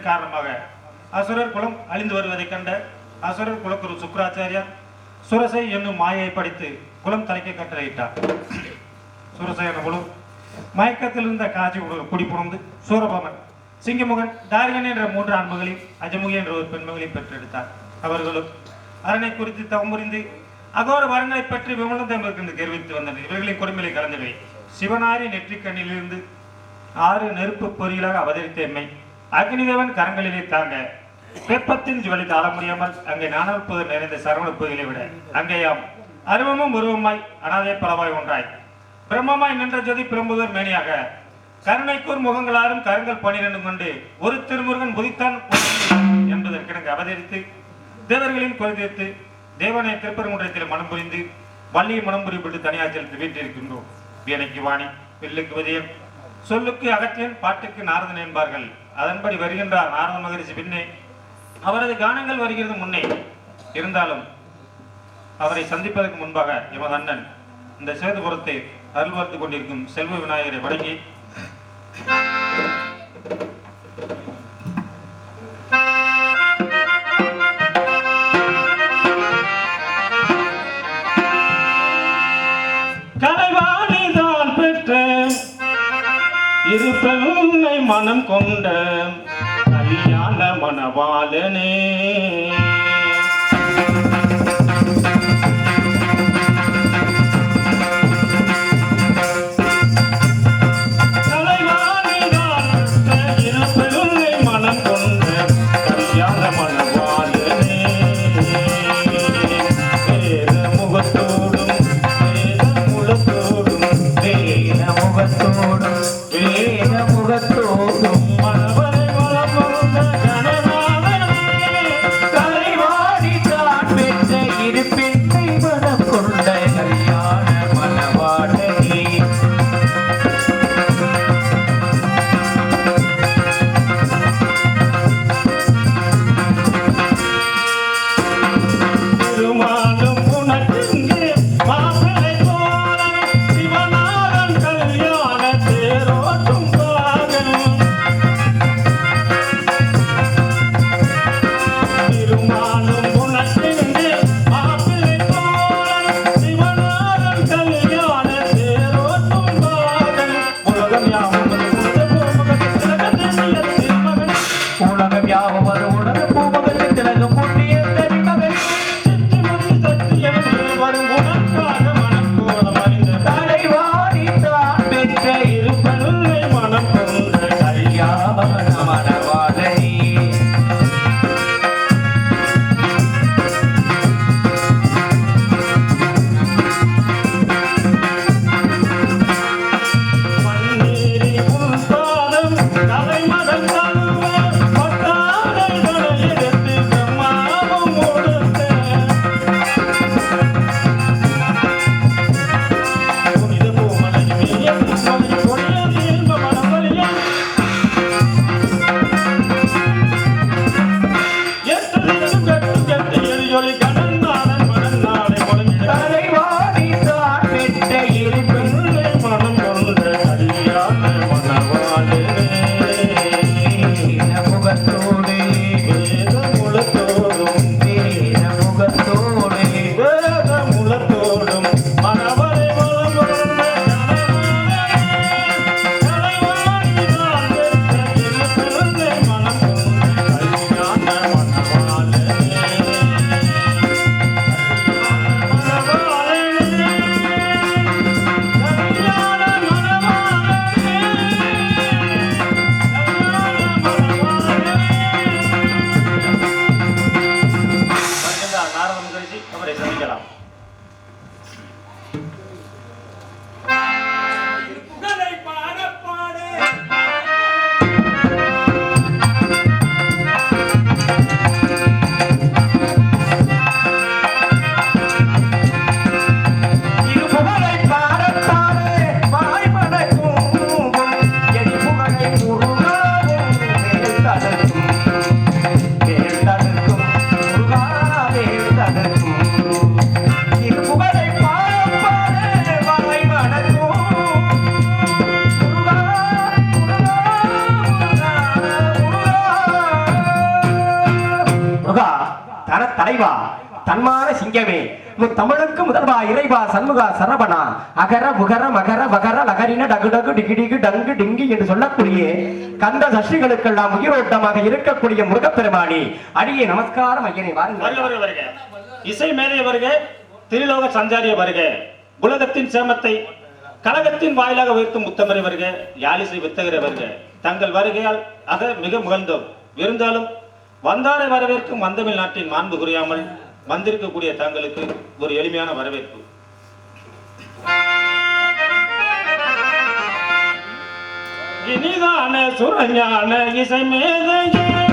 பகை காரணமாக அசுரர் குலம் அழிந்து வருவதைக் கண்ட அசுரர் குலக்குரு சுக்கராச்சாரியார் சுரசை என்னும் மாயை படித்து குலம் தலைக்க கட்டளையிட்டார். சுரசை என்ற குலம் மயக்கத்தில் இருந்த காட்சி குடிபுணர்ந்து சூரபமன் சிங்கமுகன் தாரியன் என்ற மூன்று ஆண்மகளையும் அஜமுகி என்ற ஒரு பெண்மகளையும் பெற்றெடுத்தார். அவர்களும் அரணை குறித்து தவம் அகோர வரங்களை பற்றி விமலந்தமிற்கு தெரிவித்து வந்தனர். இவர்களின் கொடுமையை கலந்தவை. சிவனாரி நெற்றிக்கண்ணிலிருந்து ஆறு நெருப்பு பொறிகளாக அவதரித்த எம்மை அக்னிதேவன் கரங்களிலே தாங்க. வெப்பத்தின் ஜுவலி தாழ முடியாமல் அங்கே நானற்பது நிறைந்த சரவண பொய்களை விட அங்கேயாம் அருவமும் உருவமாய் அனாதை பலவாய் ஒன்றாய். பிரம்மமாய் நின்ற ஜோதி பிரம்புதர் மேனியாக. கருணைக்கூர் முகங்களாரும் கருங்கள் பனிரெண்டு கொண்டு ஒரு திருமுருகன் புதித்தான் என்பதற்கிணங்க அவதரித்து தேவர்களின் குறை தேவனை திருப்பரங்குன்றத்தில் மனம் புரிந்து வள்ளியை மனம் புரிபட்டு தனியார் செலுத்தி வீட்டிருக்கின்றோம் வேலைக்கு வாணி வில்லுக்கு விஜயம் சொல்லுக்கு அகற்றியன் பாட்டுக்கு நாரதன் என்பார்கள். அதன்படி வருகின்றார் நாரத மகரிஷி பின்னே. அவரது கானங்கள் வருகிறது முன்னே. இருந்தாலும் அவரை சந்திப்பதற்கு முன்பாக எமது அண்ணன் இந்த சேதுபுரத்தை அருள்வார்த்து கொண்டிருக்கும் செல்வ விநாயகரை வணங்கி. கலைவாணிதான் மனம் கொண்ட கல்யாண மணவாளனே. சரவணா அகர புகர மகர வகர லகரின டகு டகு டிகி டிகு டங்கு டிங்கி என்று சொல்லக்கூடிய கந்த சஷ்டிகளுக்கெல்லாம் உயிரோட்டமாக இருக்கக்கூடிய முருகப்பெருமானி. அடியே நமஸ்காரம் ஐயனை வாருங்கள். வருக இசை மேதை வருக திரிலோக சஞ்சாரிய வருக. உலகத்தின் சேமத்தை கழகத்தின் வாயிலாக உயர்த்தும் முத்தமரை வருக. யாழிசை வித்தகர வருக. தங்கள் வருகையால் அக மிக முகழ்ந்தோம். இருந்தாலும் வந்தாரை வரவேற்கும் வந்தமிழ் நாட்டின் மாண்பு குறையாமல் வந்திருக்கக்கூடிய தங்களுக்கு ஒரு எளிமையான வரவேற்பு. இனிதான சுரஞான இசை மேதையே.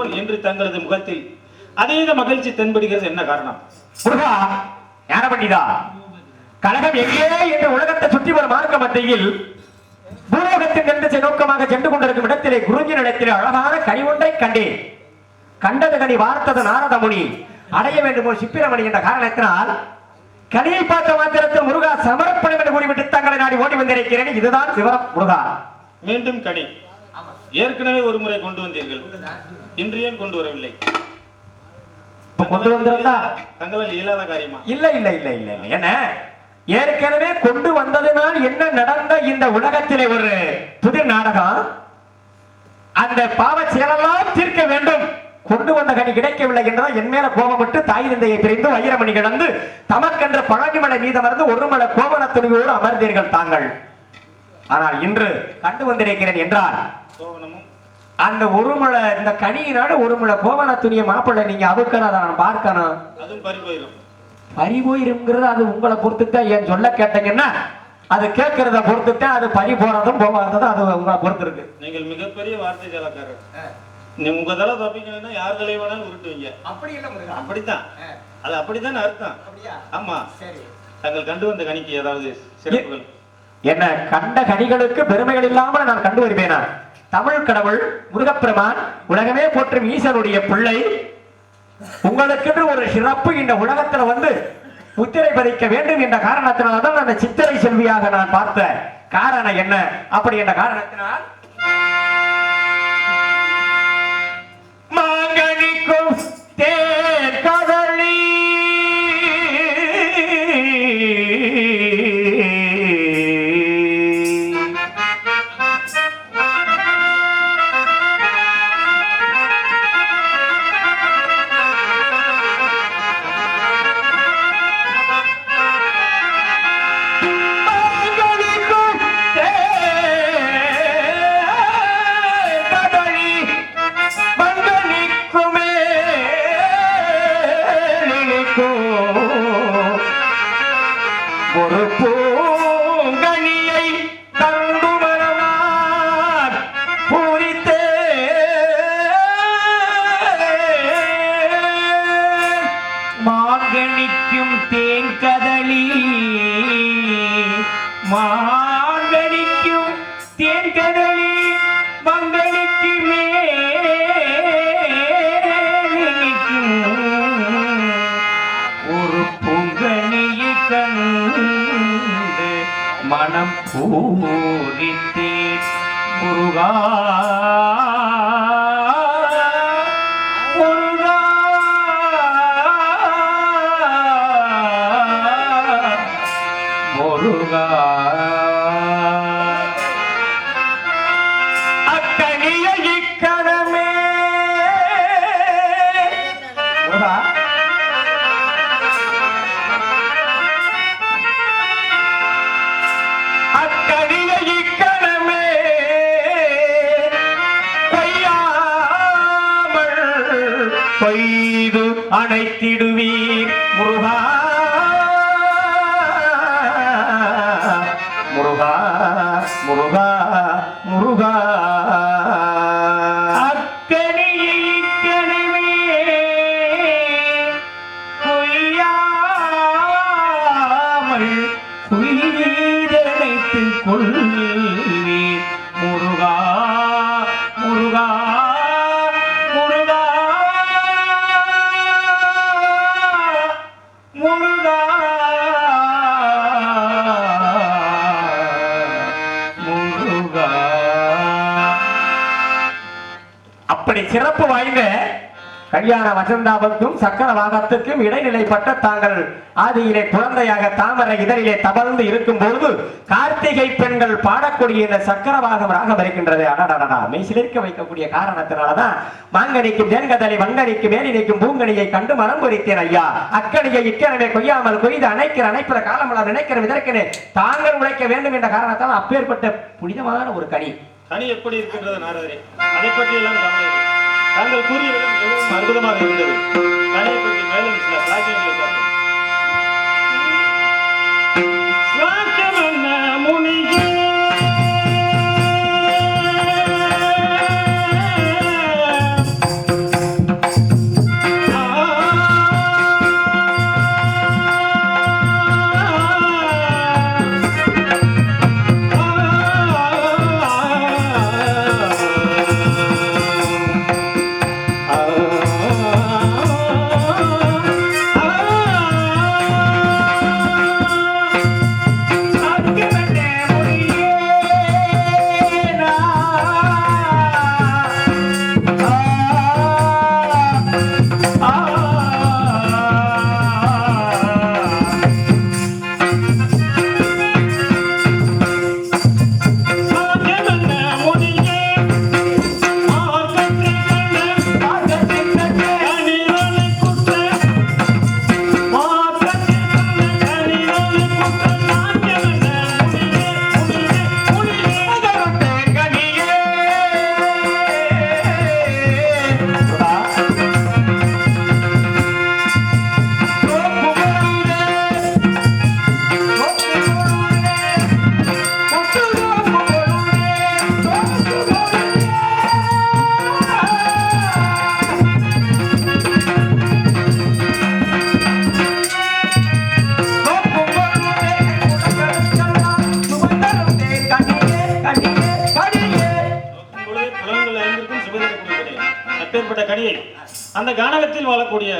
என்றுமில்லாமல் என்று தங்களது முகத்தில் அதீத மகிழ்ச்சி தென்படுகிறது என்ன காரணம்? முருகா ஞான பண்டிதா கழகம் எங்கே என்று உலகத்தை சுற்றி வரும் மார்க்க மத்தியில் பூலோகத்தின் நோக்கமாக சென்று கொண்டிருக்கும் இடத்திலே குருஞ்சின் இடத்திலே அழகான கனி ஒன்றை கண்டேன். கண்டது கனி வார்த்தது நாரத முனி. அடைய வேண்டும் ஒரு சிப்பிரமணி என்ற காரணத்தினால் கனியை பார்த்த மாத்திரத்தில் முருகா சமர்ப்பணம் என்று கூறிவிட்டு தங்களை நாடி ஓடி வந்திருக்கிறேன். இதுதான் சிவரம் முருகா. மீண்டும் கனி. ஏற்கனவே ஒரு முறை கொண்டு வந்தீர்கள். இன்று ஏன் கொண்டு வரவில்லை. கொண்டு வந்திருந்தா? தங்களால் இயலாத காரியமா? இல்ல இல்ல இல்ல இல்ல இல்ல. என்ன? ஏற்கனவே கொண்டு வந்ததினால் என்ன நடந்த இந்த உலகத்திலே ஒரு புதிர் நாடகம்? அந்த பாவ செயலெல்லாம் தீர்க்க வேண்டும். கொண்டு வந்த கனி கிடைக்கவில்லை என்றால் என் மேல கோபப்பட்டு தாய் தந்தையை பிரிந்து வைரமணி கிடந்து தமக்கென்ற பழனிமலை மீதமர்ந்து ஒரு மலை துணிவோடு அமர்ந்தீர்கள் தாங்கள். ஆனால் இன்று கண்டு வந்திருக்கிறேன் என்றால் சோகனமும் அந்த ஒரு இந்த கனியினால ஒரு கோவண துணியை மாப்பிள்ளை நீங்க அவுக்கணும் அதை நான் பார்க்கணும். அதுவும் பறி போயிருங்கிறது அது உங்களை பொறுத்துத்தான் ஏன் சொல்ல கேட்டீங்கன்னா அது கேட்கறத பொறுத்துத்தான் அது பறி போறதும் போகாததும் அது உங்களை பொறுத்து இருக்கு நீங்கள் மிகப்பெரிய வார்த்தை ஜலக்காரர். நீ உங்க தலை தப்பிக்கணும்னா யார் தலை வேணாலும் உருட்டுவீங்க. அப்படி இல்ல அப்படித்தான். அது அப்படித்தான் அர்த்தம். அப்படியா? ஆமா. சரி. தங்கள் கண்டு வந்த கணிக்கு ஏதாவது சிறப்புகள்? என்ன கண்ட கனிகளுக்கு பெருமைகள் இல்லாமல் நான் கண்டு வருவேனா? தமிழ் கடவுள் முருகப்பெருமான் உலகமே போற்றும் ஈசனுடைய பிள்ளை. உங்களுக்கென்று ஒரு சிறப்பு இந்த உலகத்துல வந்து முத்திரை பதிக்க வேண்டும் என்ற காரணத்தினால்தான் அந்த சித்திரை செல்வியாக நான் பார்த்த காரணம் என்ன? அப்படி என்ற காரணத்தினால் முருகா கொள்வீர் முருகா முருகா முருகா. முருகா முருகா. அப்படி சிறப்பு வாய்ந்த கல்யாண வசந்தாபத்தும் சக்கர வாகத்துக்கும் இடைநிலைப்பட்ட தாங்கள் ஆதியிலே குழந்தையாக தாமரை இதழிலே தவழ்ந்து இருக்கும் பொழுது கார்த்திகை பெண்கள் பாடக்கூடிய இந்த சக்கரவாகம் ராகம் இருக்கின்றது. அடடடா மெய்சிலிருக்க வைக்கக்கூடிய காரணத்தினாலதான் மாங்கனிக்கும் தேன்கதலை வங்கனிக்கு மேலினைக்கும் பூங்கனியை கண்டு மனம் குறித்தேன் ஐயா. அக்கனியை இக்கனவே கொய்யாமல் கொய்து அணைக்கிற அணைப்பிற காலமலர் நினைக்கிற விதற்கனே தாங்கள் உழைக்க வேண்டும் என்ற காரணத்தால் அப்பேற்பட்ட புனிதமான ஒரு கனி. கனி எப்படி இருக்கின்றது நாரதரே? அதை பற்றி எல்லாம் தாங்கள் கூறிய விதம் மிகவும் அற்புதமாக இருந்தது. கலையை பற்றி மேலும் சில சாக்கியங்களை அந்த கானகத்தில் வாழக்கூடிய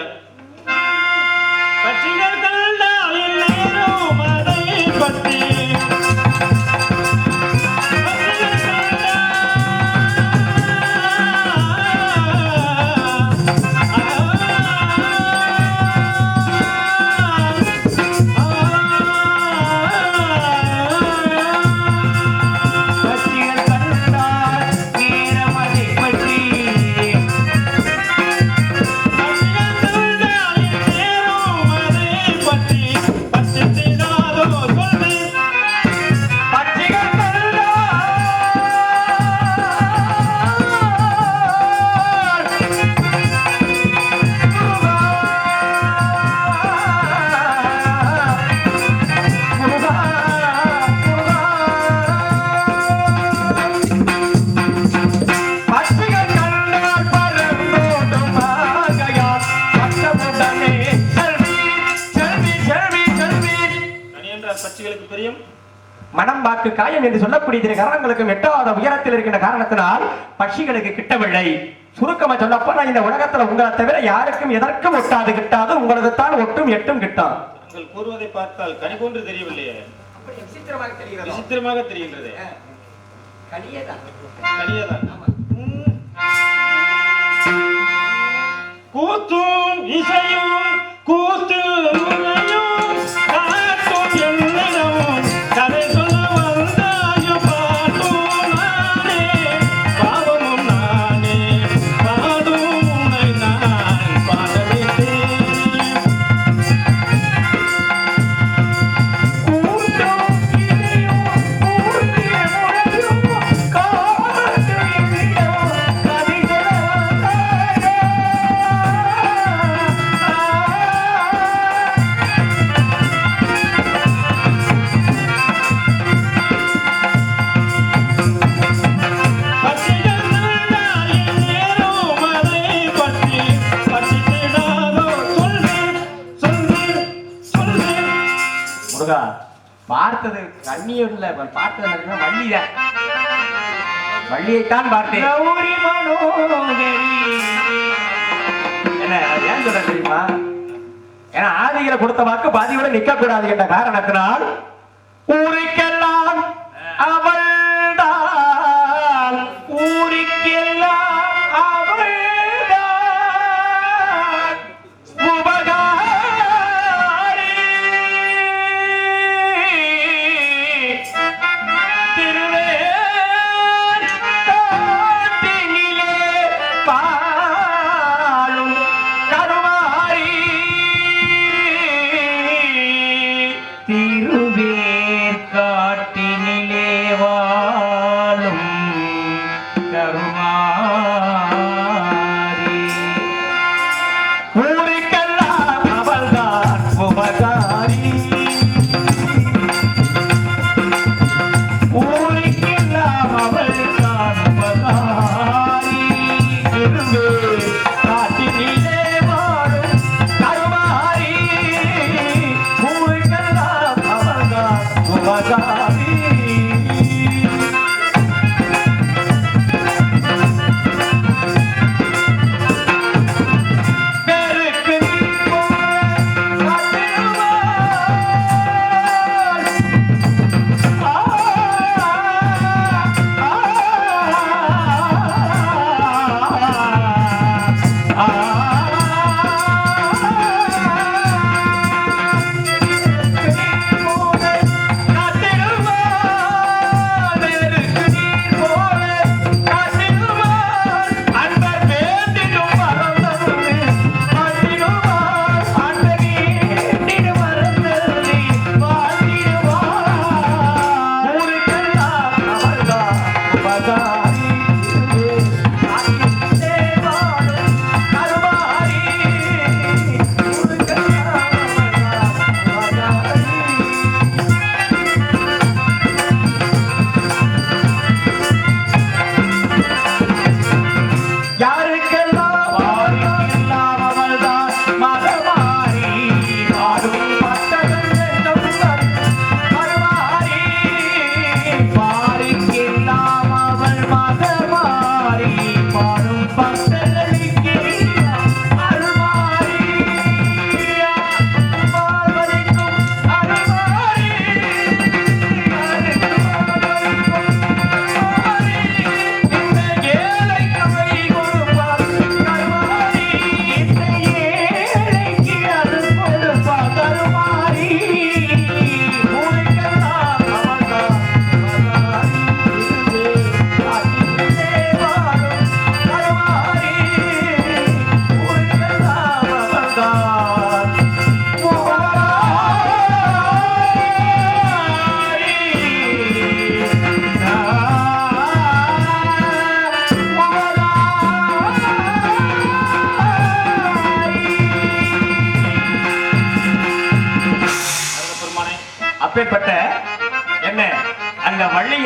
கரணங்களுக்கும் எட்டாவது உயரத்தில் இருக்கின்ற காரணத்தினால் பட்சிகளுக்கு கிட்டவில்லை. சுருக்கமா சொல்லப்போனா இந்த உலகத்துல உங்களை தவிர யாருக்கும் எதற்கும் ஒட்டாது கிட்டாது. உங்களுக்கு தான் ஒட்டும் எட்டும் கிட்டும் தாங்கள் கூறுவதை பார்த்தால் கனி போன்று தெரியவில்லையே. விசித்திரமாக தெரிகின்றது. கனியதான். ம். கூத்தும் இசையும் கூத்தில் பார்த்தது வள்ளிதான். வள்ளியைத்தான் பார்த்தேன். கௌரி மனோகரி. என்ன அது ஏன் சொல்ற தெரியுமா? ஏன்னா ஆதியில கொடுத்த வாக்கு பாதியோட நிக்க கூடாது என்ற காரணத்தினால் ஊருக்கெல்லாம் அவள்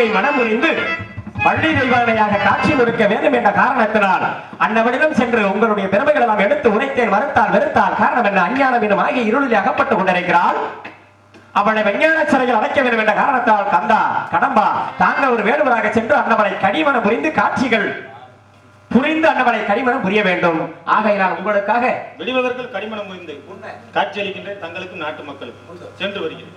அந்த மனம் புரிந்து பள்ளி தெய்வானையாக காட்சி கொடுக்க வேண்டும் என்ற காரணத்தினால் அன்னவனிடம் சென்று உங்களுடைய பெருமைகள் எல்லாம் எடுத்து உரைத்தேன் மறுத்தால் வெறுத்தால் காரணம் என்ன? அஞ்ஞானம் என்னும் ஆகிய இருளில் அகப்பட்டுக் கொண்டிருக்கிறாள். அவளை விஞ்ஞான சிறையில் அடைக்க வேண்டும் என்ற காரணத்தால் கந்தா கடம்பா தாங்கள் ஒரு வேடுவராக சென்று அன்னவளை கடிமனம் புரிந்து காட்சிகள் புரிந்து அன்னவளை கடிமனம் புரிய வேண்டும். ஆகையினால் உங்களுக்காக விடுவதற்குள் கடிமனம் புரிந்து காட்சி அளிக்கின்ற தங்களுக்கும் நாட்டு மக்களுக்கும். சென்று வருகிறேன்.